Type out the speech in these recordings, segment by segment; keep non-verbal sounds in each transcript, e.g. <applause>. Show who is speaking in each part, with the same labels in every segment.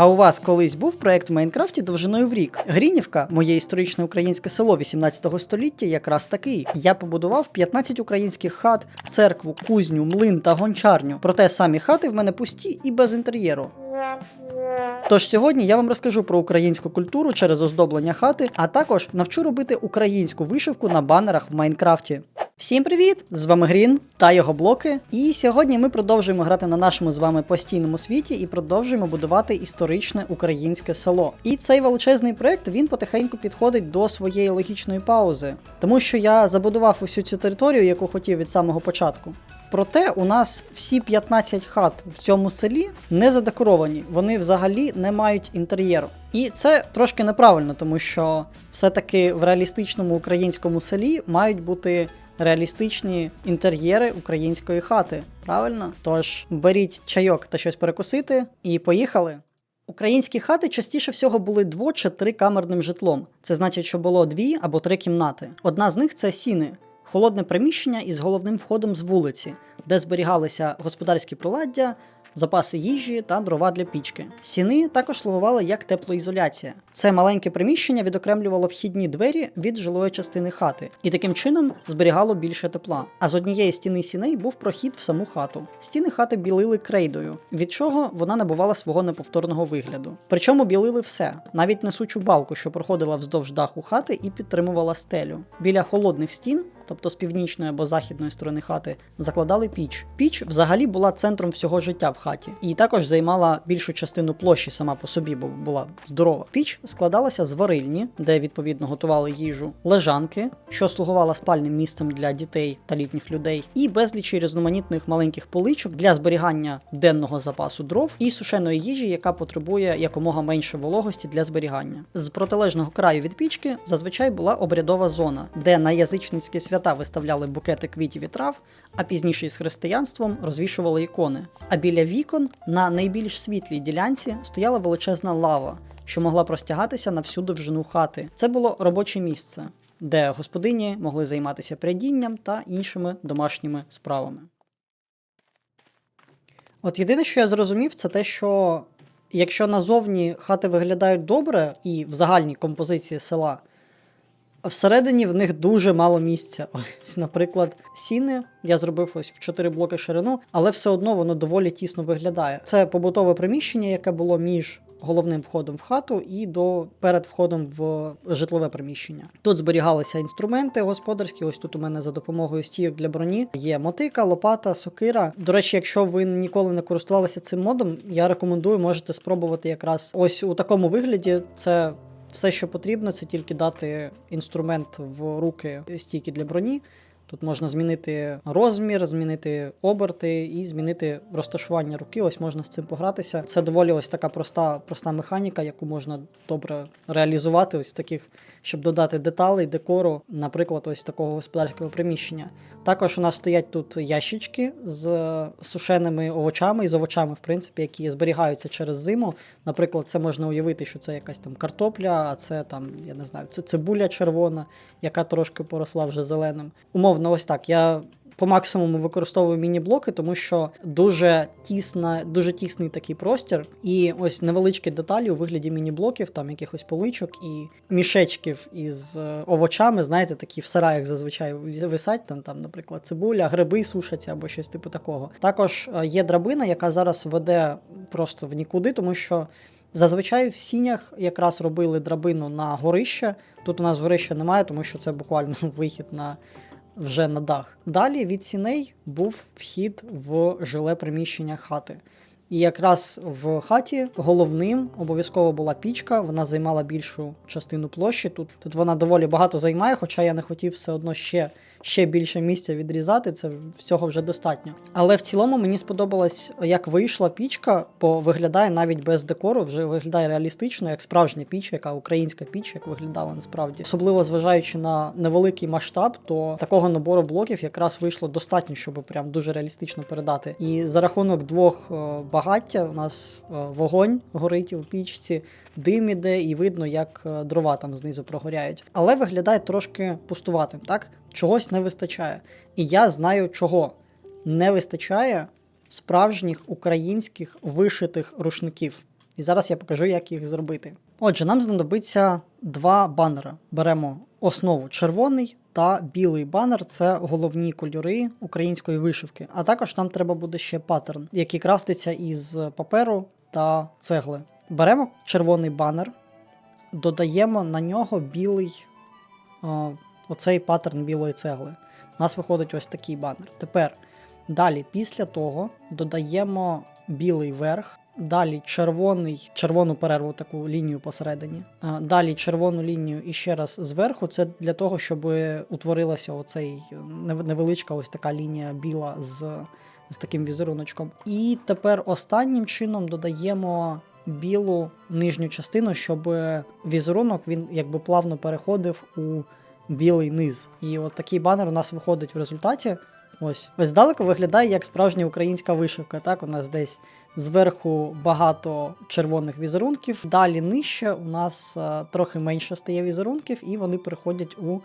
Speaker 1: А у вас колись був проект в Майнкрафті довжиною в рік? Грінівка, моє історичне українське село 18 століття, якраз такий. Я побудував 15 українських хат, церкву, кузню, млин та гончарню. Проте самі хати в мене пусті і без інтер'єру. Тож сьогодні я вам розкажу про українську культуру через оздоблення хати, а також навчу робити українську вишивку на банерах в Майнкрафті. Всім привіт! З вами Грін та його блоки. І сьогодні ми продовжуємо грати на нашому з вами постійному світі і продовжуємо будувати історичне українське село. І цей величезний проект він потихеньку підходить до своєї логічної паузи, тому що я забудував усю цю територію, яку хотів від самого початку. Проте у нас всі 15 хат в цьому селі не задекоровані, вони взагалі не мають інтер'єру. І це трошки неправильно, тому що все-таки в реалістичному українському селі мають бути реалістичні інтер'єри української хати. Правильно? Тож беріть чайок та щось перекусити і поїхали. Українські хати частіше всього були дво- чи трикамерним житлом. Це значить, що було дві або три кімнати. Одна з них це сіни, холодне приміщення із головним входом з вулиці, де зберігалися господарські приладдя, запаси їжі та дрова для пічки. Сіни також слугували як теплоізоляція. Це маленьке приміщення відокремлювало вхідні двері від жилої частини хати, і таким чином зберігало більше тепла. А з однієї стіни сіней був прохід в саму хату. Стіни хати білили крейдою, від чого вона набувала свого неповторного вигляду. Причому білили все, навіть несучу балку, що проходила вздовж даху хати і підтримувала стелю. Біля холодних стін тобто з північної або західної сторони хати, закладали піч. Піч взагалі була центром всього життя в хаті, і також займала більшу частину площі сама по собі, бо була здорова. Піч складалася з варильні, де відповідно готували їжу, лежанки, що слугувала спальним місцем для дітей та літніх людей, і безлічі різноманітних маленьких поличок для зберігання денного запасу дров і сушеної їжі, яка потребує якомога менше вологості для зберігання. З протилежного краю від пічки зазвичай була обрядова зона, де на язичницькі свята свята виставляли букети квітів і трав, а пізніше із християнством розвішували ікони. А біля вікон на найбільш світлій ділянці стояла величезна лава, що могла простягатися на всю довжину хати. Це було робоче місце, де господині могли займатися прядінням та іншими домашніми справами. От єдине, що я зрозумів, це те, що якщо назовні хати виглядають добре і в загальній композиції села. Всередині в них дуже мало місця. Ось, наприклад, сіни я зробив ось в 4 блоки ширину, але все одно воно доволі тісно виглядає. Це побутове приміщення, яке було між головним входом в хату і до перед входом в житлове приміщення. Тут зберігалися інструменти господарські. Ось тут у мене за допомогою стійок для броні є мотика, лопата, сокира. До речі, якщо ви ніколи не користувалися цим модом, я рекомендую, можете спробувати якраз ось у такому вигляді. Це все, що потрібно, це тільки дати інструмент в руки стійки для броні. Тут можна змінити розмір, змінити оберти і змінити розташування руки. Ось можна з цим погратися. Це доволі ось така проста проста механіка, яку можна добре реалізувати, ось таких, щоб додати деталей, декору, наприклад, ось такого господарського приміщення. Також у нас стоять тут ящички з сушеними овочами і з овочами, в принципі, які зберігаються через зиму. Наприклад, це можна уявити, що це якась там картопля, а це там, я не знаю, це цибуля червона, яка трошки поросла вже зеленим. Умовно, ось так. Я по максимуму використовую міні-блоки, тому що дуже тісна, дуже тісний такий простір, і ось невеличкі деталі у вигляді міні-блоків, там якихось поличок і мішечків із е, овочами, знаєте, такі в сараях зазвичай висять, там, там, наприклад, цибуля, гриби сушаться або щось типу такого. Також е, є драбина, яка зараз веде просто в нікуди, тому що. Зазвичай в сінях якраз робили драбину на горище. Тут у нас горища немає, тому що це буквально <laughs> вихід на вже на дах. Далі від сіней був вхід в жиле приміщення хати. І якраз в хаті головним обов'язково була пічка, вона займала більшу частину площі. Тут тут вона доволі багато займає, хоча я не хотів все одно ще ще більше місця відрізати, це всього вже достатньо. Але в цілому мені сподобалось, як вийшла пічка, бо виглядає навіть без декору, вже виглядає реалістично, як справжня піч, яка українська піч, як виглядала насправді. Особливо зважаючи на невеликий масштаб, то такого набору блоків якраз вийшло достатньо, щоб прям дуже реалістично передати. І за рахунок двох е, багаття у нас е, вогонь горить у пічці, дим іде, і видно, як е, дрова там знизу прогоряють. Але виглядає трошки пустуватим, так? Чогось не вистачає. І я знаю, чого не вистачає справжніх українських вишитих рушників. І зараз я покажу, як їх зробити. Отже, нам знадобиться два банери. Беремо основу червоний та білий банер це головні кольори української вишивки. А також нам треба буде ще паттерн, який крафтиться із паперу та цегли. Беремо червоний банер, додаємо на нього білий а, оцей паттерн білої цегли. У нас виходить ось такий банер. Тепер далі, після того, додаємо білий верх. Далі червоний, червону перерву таку лінію посередині. Далі червону лінію і ще раз зверху. Це для того, щоб утворилася оцей невеличка ось така лінія біла з, з таким візеруночком. І тепер останнім чином додаємо білу нижню частину, щоб візерунок він якби плавно переходив у білий низ. І от такий банер у нас виходить в результаті. Ось. Ось здалеку виглядає як справжня українська вишивка. Так, у нас десь зверху багато червоних візерунків. Далі нижче у нас е, трохи менше стає візерунків, і вони переходять у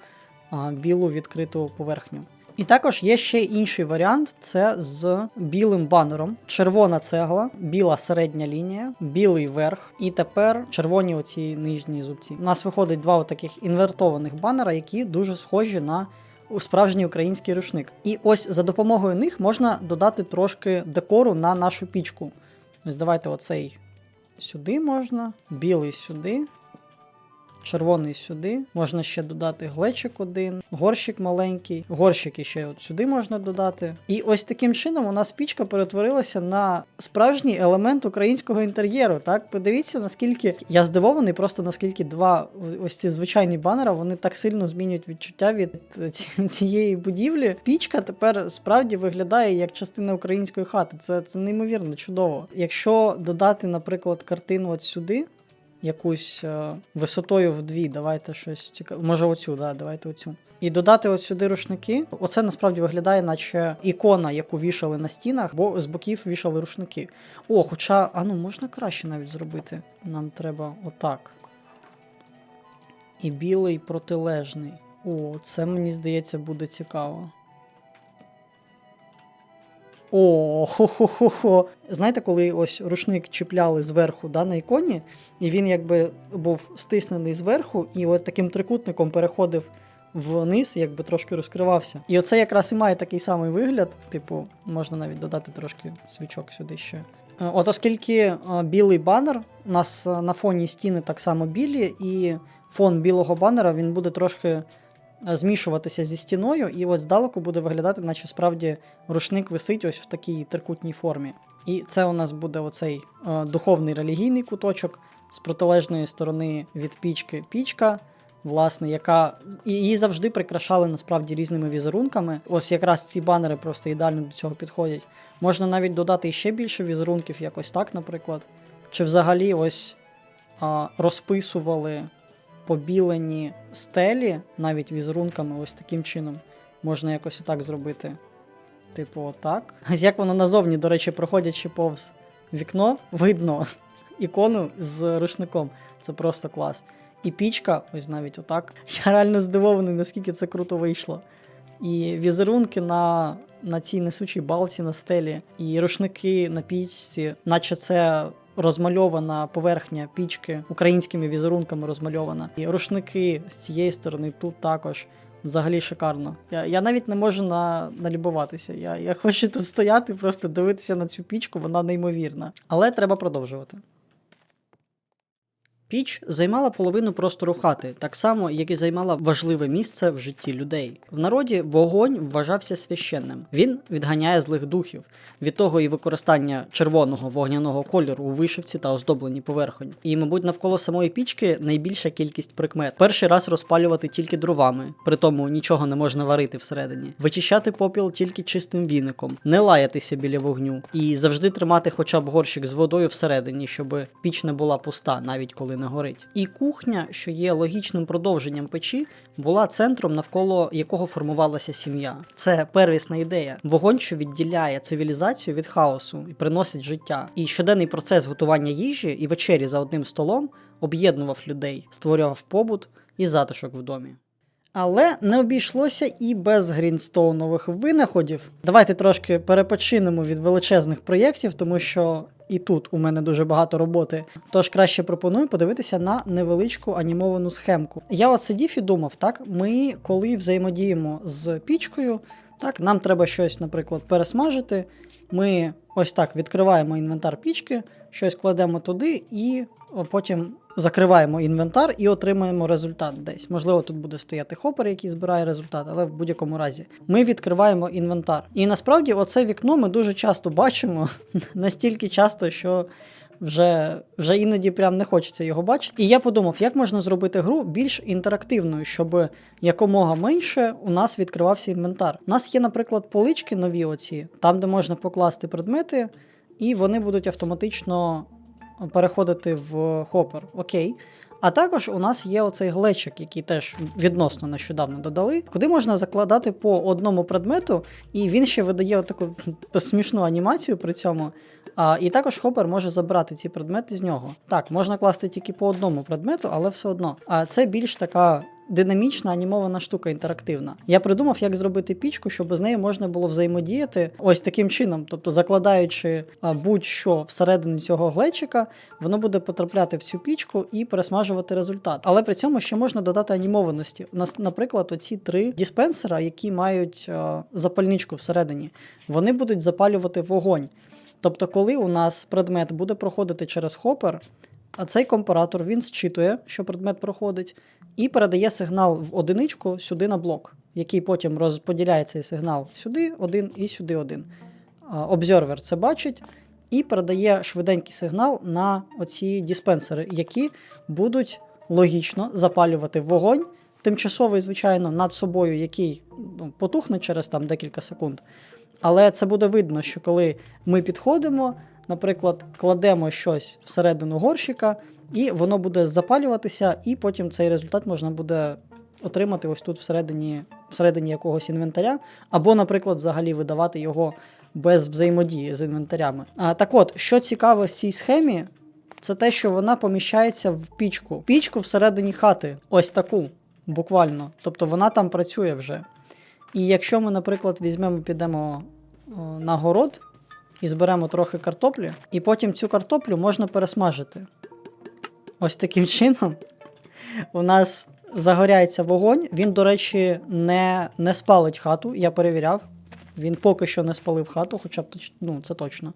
Speaker 1: а, білу відкриту поверхню. І також є ще інший варіант: це з білим банером, червона цегла, біла середня лінія, білий верх, і тепер червоні оці нижні зубці. У нас виходить два таких інвертованих банера, які дуже схожі на справжній український рушник. І ось за допомогою них можна додати трошки декору на нашу пічку. Ось давайте оцей сюди можна, білий сюди. Червоний сюди, можна ще додати глечик один, горщик маленький, горщики ще от сюди можна додати. І ось таким чином у нас пічка перетворилася на справжній елемент українського інтер'єру. Так, подивіться, наскільки я здивований, просто наскільки два ось ці звичайні банера вони так сильно змінюють відчуття від цієї будівлі. Пічка тепер справді виглядає як частина української хати. Це, це неймовірно чудово. Якщо додати, наприклад, картину от сюди якусь е, висотою в дві. Давайте щось цікаве. Може, оцю, да, давайте оцю. І додати от сюди рушники. Оце насправді виглядає, наче ікона, яку вішали на стінах, бо з боків вішали рушники. О, хоча, а ну можна краще навіть зробити. Нам треба отак. І білий протилежний. О, це мені здається буде цікаво. О, хо-хо-хо-хо. Знаєте, коли ось рушник чіпляли зверху да, на іконі, і він якби був стиснений зверху, і от таким трикутником переходив вниз, якби трошки розкривався. І оце якраз і має такий самий вигляд. Типу, можна навіть додати трошки свічок сюди ще. Е, От оскільки е, білий банер, у нас е, на фоні стіни так само білі, і фон білого банера він буде трошки змішуватися зі стіною, і от здалеку буде виглядати, наче справді рушник висить ось в такій трикутній формі. І це у нас буде оцей е, духовний релігійний куточок з протилежної сторони від пічки пічка, власне, яка її завжди прикрашали насправді різними візерунками. Ось якраз ці банери просто ідеально до цього підходять. Можна навіть додати ще більше візерунків, якось так, наприклад. Чи взагалі ось а, розписували побілені стелі навіть візерунками, ось таким чином. Можна якось отак зробити. Типу, отак. Як воно назовні, до речі, проходячи повз вікно, видно <laughs> ікону з рушником. Це просто клас. І пічка, ось навіть отак. <laughs> Я реально здивований, наскільки це круто вийшло. І візерунки на, на цій несучій балці на стелі, і рушники на пічці, наче це розмальована поверхня пічки українськими візерунками розмальована. І рушники з цієї сторони тут також. Взагалі шикарно. Я, я навіть не можу на, налюбуватися. Я, я хочу тут стояти, просто дивитися на цю пічку, вона неймовірна. Але треба продовжувати. Піч займала половину простору хати, так само, як і займала важливе місце в житті людей. В народі вогонь вважався священним. Він відганяє злих духів. Від того і використання червоного вогняного кольору у вишивці та оздобленні поверхонь. І, мабуть, навколо самої пічки найбільша кількість прикмет. Перший раз розпалювати тільки дровами, при тому нічого не можна варити всередині, вичищати попіл тільки чистим віником, не лаятися біля вогню і завжди тримати хоча б горщик з водою всередині, щоб піч не була пуста, навіть коли не горить. І кухня, що є логічним продовженням печі, була центром, навколо якого формувалася сім'я. Це первісна ідея. Вогонь, що відділяє цивілізацію від хаосу і приносить життя. І щоденний процес готування їжі і вечері за одним столом об'єднував людей, створював побут і затишок в домі. Але не обійшлося і без грінстоунових винаходів. Давайте трошки перепочинемо від величезних проєктів, тому що і тут у мене дуже багато роботи. Тож краще пропоную подивитися на невеличку анімовану схемку. Я от сидів і думав, так, ми коли взаємодіємо з пічкою, так, нам треба щось, наприклад, пересмажити. Ми ось так відкриваємо інвентар пічки, щось кладемо туди і потім закриваємо інвентар і отримаємо результат десь. Можливо, тут буде стояти хопер, який збирає результат, але в будь-якому разі ми відкриваємо інвентар. І насправді оце вікно ми дуже часто бачимо, <laughs> настільки часто, що вже, вже іноді прям не хочеться його бачити. І я подумав, як можна зробити гру більш інтерактивною, щоб якомога менше у нас відкривався інвентар. У нас є, наприклад, полички нові оці, там, де можна покласти предмети, і вони будуть автоматично переходити в хопер. Окей. А також у нас є оцей глечик, який теж відносно нещодавно додали, куди можна закладати по одному предмету, і він ще видає таку <laughs> смішну анімацію при цьому. А, і також хопер може забрати ці предмети з нього. Так, можна класти тільки по одному предмету, але все одно. А це більш така. Динамічна анімована штука інтерактивна. Я придумав, як зробити пічку, щоб з нею можна було взаємодіяти ось таким чином. Тобто, закладаючи будь-що всередину цього глечика, воно буде потрапляти в цю пічку і пересмажувати результат. Але при цьому ще можна додати анімованості. У нас, наприклад, оці три диспенсера, які мають запальничку всередині, вони будуть запалювати вогонь. Тобто, коли у нас предмет буде проходити через хопер, а цей компаратор він зчитує, що предмет проходить, і передає сигнал в одиничку сюди на блок, який потім розподіляє цей сигнал сюди один і сюди один. Обзервер це бачить і передає швиденький сигнал на оці диспенсери, які будуть логічно запалювати вогонь. Тимчасовий, звичайно, над собою, який ну, потухне через там декілька секунд. Але це буде видно, що коли ми підходимо, наприклад, кладемо щось всередину горщика, і воно буде запалюватися, і потім цей результат можна буде отримати ось тут всередині, всередині якогось інвентаря, або, наприклад, взагалі видавати його без взаємодії з інвентарями. А, Так от, що цікаво в цій схемі, це те, що вона поміщається в пічку. Пічку всередині хати, ось таку, буквально. Тобто вона там працює вже. І якщо ми, наприклад, візьмемо, підемо на город і зберемо трохи картоплі, і потім цю картоплю можна пересмажити. Ось таким чином у нас загоряється вогонь. Він, до речі, не, не спалить хату, я перевіряв. Він поки що не спалив хату, хоча б ну, це точно.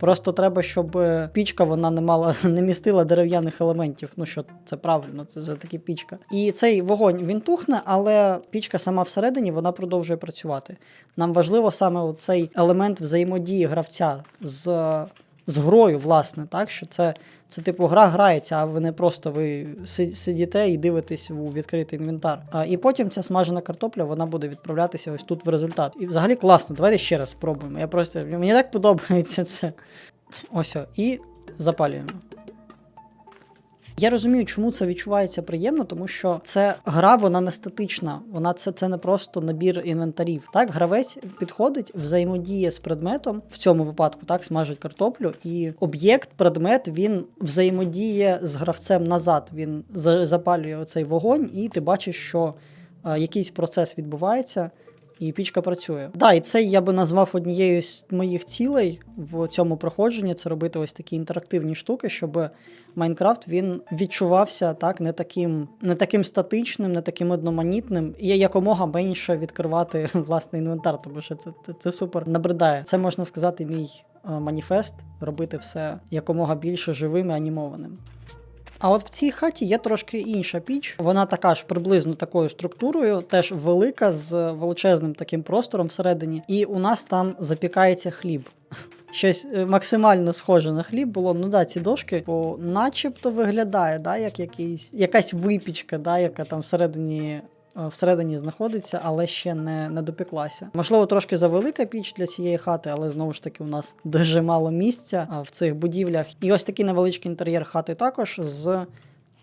Speaker 1: Просто треба, щоб пічка вона не мала <laughs> не містила дерев'яних елементів. Ну що це правильно, це за таки пічка. І цей вогонь він тухне, але пічка сама всередині вона продовжує працювати. Нам важливо саме цей елемент взаємодії гравця з, з грою, власне, так що це, це типу гра грається, а ви не просто ви сидіте і дивитесь у відкритий інвентар. А, і потім ця смажена картопля вона буде відправлятися ось тут в результат. І взагалі класно. Давайте ще раз спробуємо. Я просто мені так подобається це. Ось о, і запалюємо. Я розумію, чому це відчувається приємно, тому що це гра, вона не статична. Вона це, це не просто набір інвентарів. Так, гравець підходить, взаємодіє з предметом, в цьому випадку так смажить картоплю, і об'єкт, предмет, він взаємодіє з гравцем назад. Він за- запалює оцей вогонь, і ти бачиш, що е, якийсь процес відбувається. І пічка працює. Да, і це я би назвав однією з моїх цілей в цьому проходженні це робити ось такі інтерактивні штуки, щоб Майнкрафт він відчувався так, не таким, не таким статичним, не таким одноманітним, і якомога менше відкривати <laughs> власний інвентар, тому що це, це, це супер набридає. Це можна сказати, мій е, маніфест робити все якомога більше живим і анімованим. А от в цій хаті є трошки інша піч. Вона така ж приблизно такою структурою, теж велика, з величезним таким простором всередині. І у нас там запікається хліб. <laughs> Щось е, максимально схоже на хліб було. Ну да, ці дошки, бо начебто виглядає, да, як якийсь, якась випічка, да, яка там всередині. Е, Всередині знаходиться, але ще не, не допеклася. Можливо, трошки завелика піч для цієї хати, але знову ж таки у нас дуже мало місця в цих будівлях. І ось такий невеличкий інтер'єр хати також з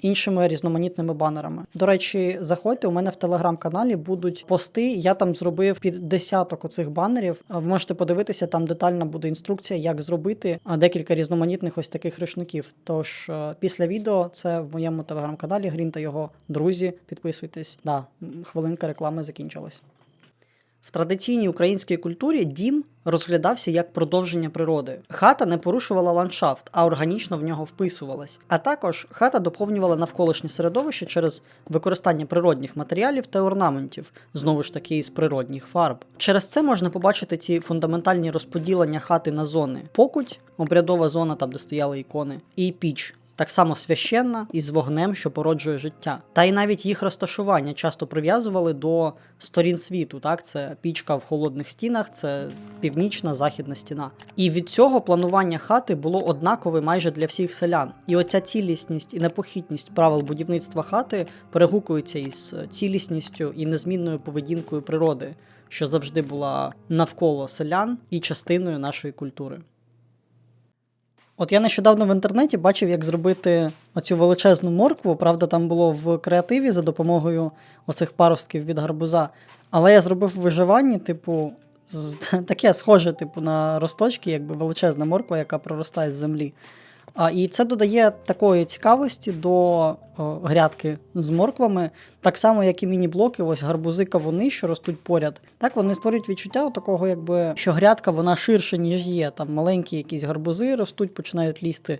Speaker 1: іншими різноманітними банерами. До речі, заходьте, у мене в телеграм-каналі будуть пости. Я там зробив під десяток оцих банерів. Ви можете подивитися, там детальна буде інструкція, як зробити декілька різноманітних ось таких рушників. Тож е, після відео це в моєму телеграм-каналі Грін та його друзі. Підписуйтесь. Да, хвилинка реклами закінчилась. В традиційній українській культурі дім розглядався як продовження природи. Хата не порушувала ландшафт, а органічно в нього вписувалась. А також хата доповнювала навколишнє середовище через використання природних матеріалів та орнаментів, знову ж таки з природних фарб. Через це можна побачити ці фундаментальні розподілення хати на зони: покуть, обрядова зона, там де стояли ікони, і піч так само священна і з вогнем, що породжує життя. Та й навіть їх розташування часто прив'язували до сторін світу. Так, це пічка в холодних стінах, це північна західна стіна. І від цього планування хати було однакове майже для всіх селян. І оця цілісність і непохитність правил будівництва хати перегукується із цілісністю і незмінною поведінкою природи, що завжди була навколо селян і частиною нашої культури. От я нещодавно в інтернеті бачив, як зробити оцю величезну моркву. Правда, там було в креативі за допомогою оцих паростків від гарбуза. Але я зробив виживання, типу, з- <laughs> таке схоже, типу, на росточки, якби величезна морква, яка проростає з землі. А, і це додає такої цікавості до о, грядки з морквами, так само, як і міні-блоки, ось гарбузи кавуни, що ростуть поряд. Так вони створюють відчуття такого, якби що грядка вона ширша, ніж є. Там маленькі якісь гарбузи ростуть, починають лізти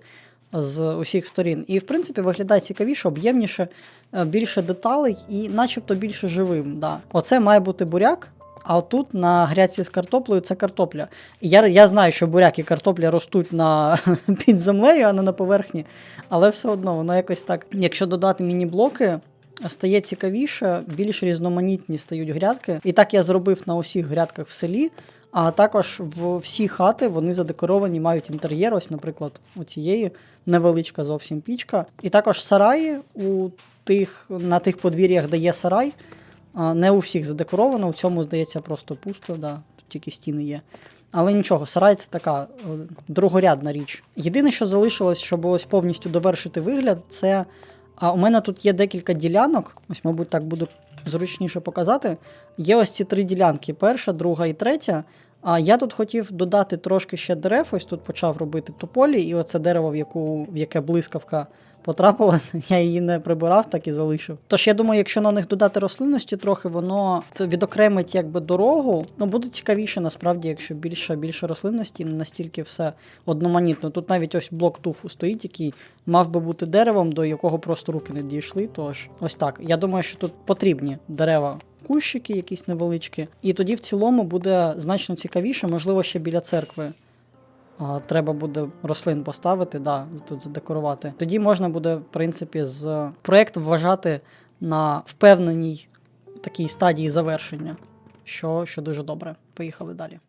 Speaker 1: з усіх сторін. І в принципі виглядає цікавіше, об'ємніше, е, більше деталей і начебто більше живим. Да. Оце має бути буряк. А отут на грядці з картоплею це картопля. Я, я знаю, що буряк і картопля ростуть на, <laughs> під землею, а не на поверхні. Але все одно, воно якось так. Якщо додати міні-блоки, стає цікавіше, більш різноманітні стають грядки. І так я зробив на усіх грядках в селі. А також в всі хати вони задекоровані, мають інтер'єр. Ось, наприклад, у цієї невеличка зовсім пічка. І також сараї у тих, на тих подвір'ях, де є сарай. Не у всіх задекоровано, у цьому, здається, просто пусто, да, тут тільки стіни є. Але нічого, сарай це така е, другорядна річ. Єдине, що залишилось, щоб ось повністю довершити вигляд, це а, у мене тут є декілька ділянок. Ось, мабуть, так буду зручніше показати. Є ось ці три ділянки: перша, друга і третя. А я тут хотів додати трошки ще дерев. Ось тут почав робити тополі, і оце дерево, в, яку, в яке блискавка потрапила, <laughs> я її не прибирав, так і залишив. Тож я думаю, якщо на них додати рослинності трохи, воно це відокремить якби дорогу. Ну буде цікавіше насправді, якщо більше більше рослинності, не настільки все одноманітно. Тут навіть ось блок туфу стоїть, який мав би бути деревом, до якого просто руки не дійшли. Тож ось так. Я думаю, що тут потрібні дерева. Кущики якісь невеличкі, і тоді в цілому буде значно цікавіше, можливо, ще біля церкви а, треба буде рослин поставити, да, тут задекорувати. Тоді можна буде, в принципі, з проєкт вважати на впевненій такій стадії завершення, що, що дуже добре. Поїхали далі.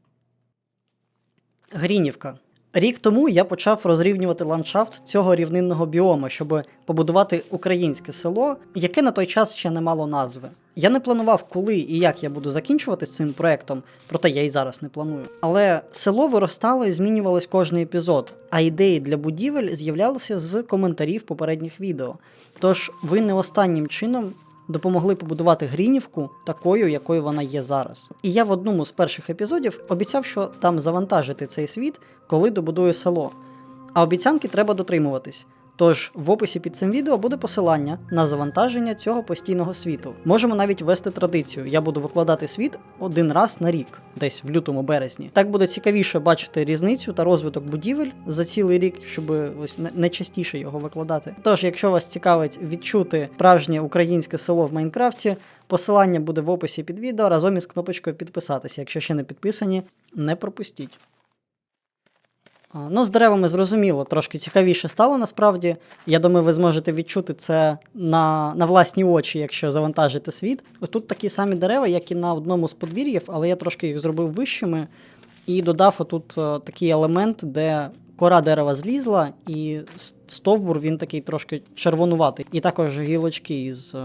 Speaker 1: Грінівка. Рік тому я почав розрівнювати ландшафт цього рівнинного біома, щоб побудувати українське село, яке на той час ще не мало назви. Я не планував, коли і як я буду закінчувати з цим проектом, проте я і зараз не планую. Але село виростало і змінювалось кожний епізод, а ідеї для будівель з'являлися з коментарів попередніх відео. Тож ви не останнім чином допомогли побудувати Грінівку такою, якою вона є зараз. І я в одному з перших епізодів обіцяв, що там завантажити цей світ, коли добудую село. А обіцянки треба дотримуватись. Тож в описі під цим відео буде посилання на завантаження цього постійного світу. Можемо навіть ввести традицію. Я буду викладати світ один раз на рік, десь в лютому березні. Так буде цікавіше бачити різницю та розвиток будівель за цілий рік, щоб ось не частіше його викладати. Тож, якщо вас цікавить відчути справжнє українське село в Майнкрафті, посилання буде в описі під відео разом із кнопочкою підписатися. Якщо ще не підписані, не пропустіть. Ну, з деревами зрозуміло, трошки цікавіше стало насправді. Я думаю, ви зможете відчути це на, на власні очі, якщо завантажите світ. Ось Тут такі самі дерева, як і на одному з подвір'їв, але я трошки їх зробив вищими і додав отут е, такий елемент, де кора дерева злізла, і стовбур він такий трошки червонуватий. І також гілочки із.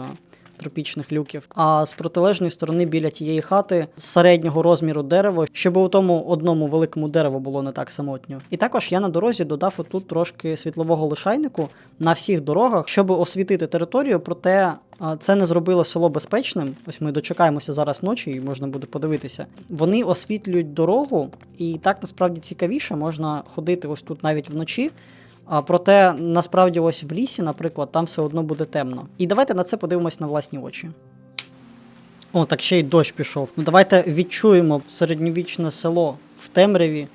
Speaker 1: Е, Тропічних люків, а з протилежної сторони біля тієї хати середнього розміру дерево, щоб у тому одному великому дереву було не так самотньо. І також я на дорозі додав отут трошки світлового лишайнику на всіх дорогах, щоб освітити територію, проте це не зробило село безпечним. Ось ми дочекаємося зараз ночі, і можна буде подивитися. Вони освітлюють дорогу, і так насправді цікавіше можна ходити ось тут навіть вночі. А проте насправді ось в лісі, наприклад, там все одно буде темно. І давайте на це подивимось на власні очі. О, так ще й дощ пішов. Ну давайте відчуємо середньовічне село в темряві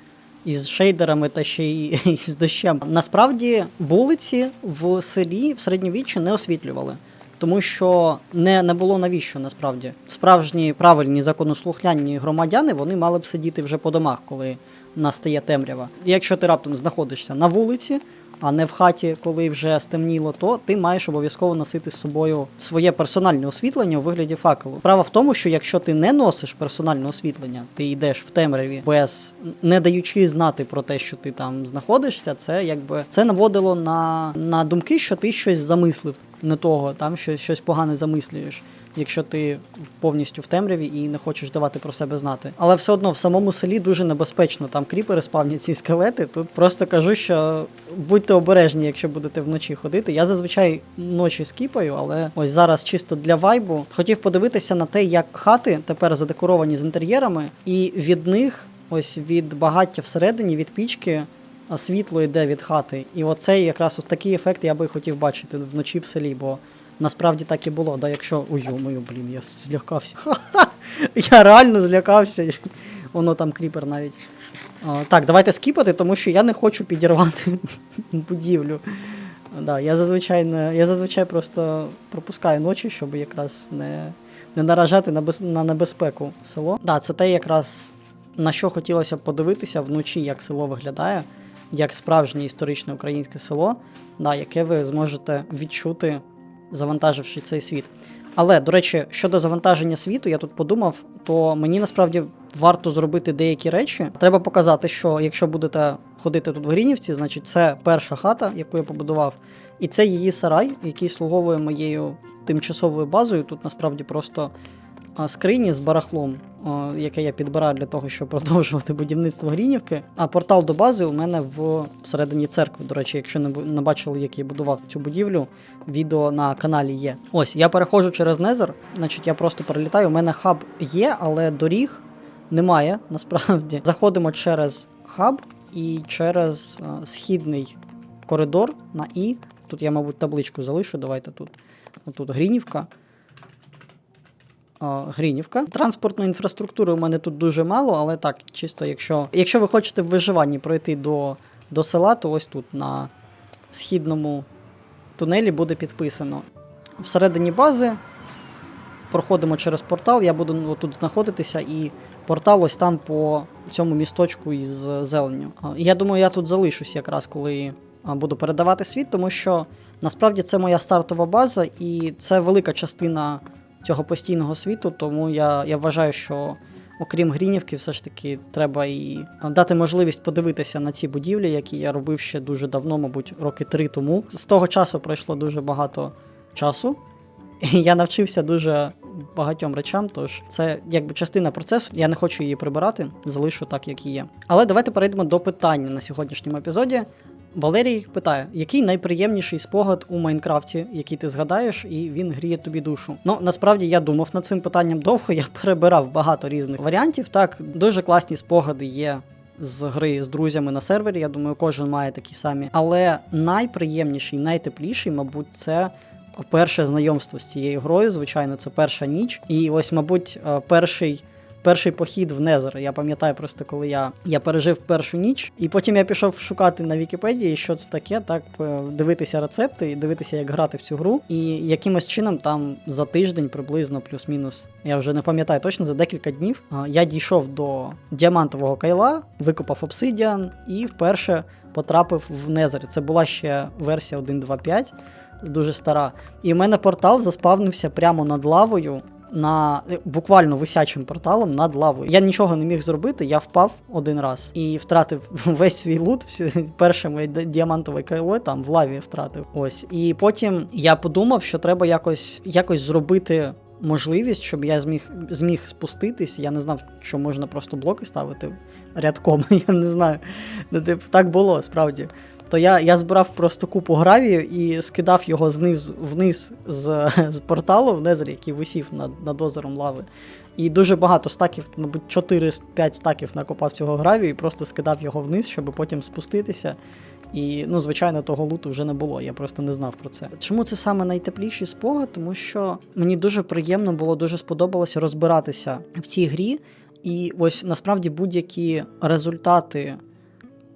Speaker 1: із шейдерами та ще й <laughs> із дощем. Насправді вулиці в селі в середньовіччі не освітлювали. Тому що не, не було навіщо насправді. Справжні правильні законослухняні громадяни вони мали б сидіти вже по домах, коли настає темрява. Якщо ти раптом знаходишся на вулиці, а не в хаті, коли вже стемніло, то ти маєш обов'язково носити з собою своє персональне освітлення у вигляді факелу. Справа в тому, що якщо ти не носиш персональне освітлення, ти йдеш в темряві без не даючи знати про те, що ти там знаходишся, це якби це наводило на, на думки, що ти щось замислив не того, там щось, щось погане замислюєш. Якщо ти повністю в темряві і не хочеш давати про себе знати. Але все одно в самому селі дуже небезпечно. Там кріпери спавнять ці скелети. Тут просто кажу, що будьте обережні, якщо будете вночі ходити. Я зазвичай ночі скіпаю, але ось зараз чисто для вайбу хотів подивитися на те, як хати тепер задекоровані з інтер'єрами, і від них, ось від багаття всередині, від пічки. а Світло йде від хати, і оцей якраз от такий ефект я би хотів бачити вночі в селі, бо Насправді так і було, да, якщо. Ой, мою, блін, я злякався. <laughs> Я реально злякався. Воно там кріпер навіть. А, так, давайте скіпати, тому що я не хочу підірвати <laughs> будівлю. Да, я зазвичай не, я зазвичай просто пропускаю ночі, щоб якраз не, не наражати на, без, на небезпеку село. Да, це те, якраз на що хотілося б подивитися вночі, як село виглядає, як справжнє історичне українське село, да, яке ви зможете відчути завантаживши цей світ. Але, до речі, щодо завантаження світу, я тут подумав, то мені насправді варто зробити деякі речі. Треба показати, що якщо будете ходити тут в Грінівці, значить це перша хата, яку я побудував, і це її сарай, який слуговує моєю тимчасовою базою. Тут насправді просто скрині з барахлом, яке я підбираю для того, щоб продовжувати будівництво Грінівки. А портал до бази у мене в всередині церкви. До речі, якщо не, не бачили, як я будував цю будівлю, відео на каналі є. Ось, я переходжу через Незер, значить я просто перелітаю. У мене хаб є, але доріг немає насправді. Заходимо через хаб і через а, східний коридор на І. Тут я, мабуть, табличку залишу. Давайте тут. Тут Грінівка. А, Грінівка. Транспортної інфраструктури у мене тут дуже мало, але так, чисто, якщо, якщо ви хочете в виживанні пройти до, до села, то ось тут на східному тунелі буде підписано. Всередині бази проходимо через портал, я буду тут знаходитися, і портал ось там по цьому місточку із зеленню. Я думаю, я тут залишусь якраз, коли буду передавати світ, тому що насправді це моя стартова база, і це велика частина цього постійного світу, тому я, я вважаю, що. Окрім Грінівки, все ж таки треба і дати можливість подивитися на ці будівлі, які я робив ще дуже давно, мабуть, роки три тому. З того часу пройшло дуже багато часу. І я навчився дуже багатьом речам, тож це якби частина процесу. Я не хочу її прибирати, залишу так, як і є. Але давайте перейдемо до питання на сьогоднішньому епізоді. Валерій питає, який найприємніший спогад у Майнкрафті, який ти згадаєш, і він гріє тобі душу. Ну насправді я думав над цим питанням довго, я перебирав багато різних варіантів. Так, дуже класні спогади є з гри з друзями на сервері. Я думаю, кожен має такі самі. Але найприємніший, найтепліший, мабуть, це. Перше знайомство з цією грою, звичайно, це перша ніч. І ось, мабуть, е, перший перший похід в Незер. Я пам'ятаю просто, коли я, я пережив першу ніч, і потім я пішов шукати на Вікіпедії, що це таке, так е, дивитися рецепти і дивитися, як грати в цю гру. І якимось чином там за тиждень, приблизно, плюс-мінус, я вже не пам'ятаю точно за декілька днів. Я дійшов до діамантового кайла, викопав обсидіан і вперше потрапив в Незер. Це була ще версія 1.2.5 дуже стара. І в мене портал заспавнився прямо над лавою. На буквально висячим порталом над лавою. Я нічого не міг зробити, я впав один раз і втратив <laughs> весь свій лут. Перше моє діамантове кайло там в лаві втратив. Ось. І потім я подумав, що треба якось, якось зробити можливість, щоб я зміг, зміг спуститись. Я не знав, що можна просто блоки ставити рядком. <laughs> Я не знаю. Ну, типу, так було справді то я, я збирав просто купу гравію і скидав його знизу вниз з, з порталу в Незер, який висів над, над озером лави. І дуже багато стаків, мабуть, 4-5 стаків накопав цього гравію і просто скидав його вниз, щоб потім спуститися І, ну, звичайно, того луту вже не було, я просто не знав про це. Чому це саме найтепліший спогад? Тому що мені дуже приємно було, дуже сподобалося розбиратися в цій грі. І ось насправді будь-які результати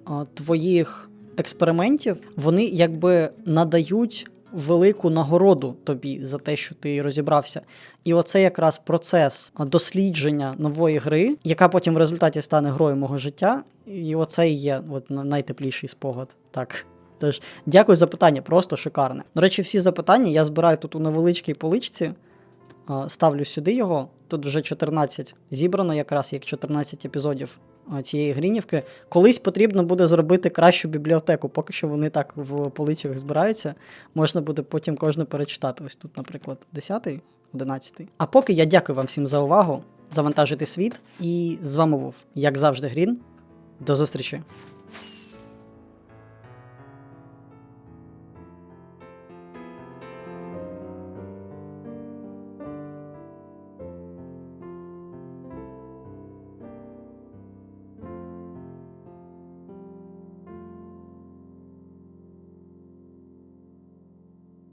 Speaker 1: а, твоїх експериментів, вони якби надають велику нагороду тобі за те, що ти розібрався. І оце якраз процес дослідження нової гри, яка потім в результаті стане грою мого життя. І оце і є от, найтепліший спогад. Так. Тож, дякую за питання, просто шикарне. До речі, всі запитання я збираю тут у невеличкій поличці. А, Ставлю сюди його. Тут вже 14 зібрано, якраз як 14 епізодів цієї грінівки. Колись потрібно буде зробити кращу бібліотеку, поки що вони так в полицях збираються. Можна буде потім кожну перечитати. Ось тут, наприклад, 10, 11. А поки я дякую вам всім за увагу. Завантажити світ. І з вами був, як завжди, Грін. До зустрічі!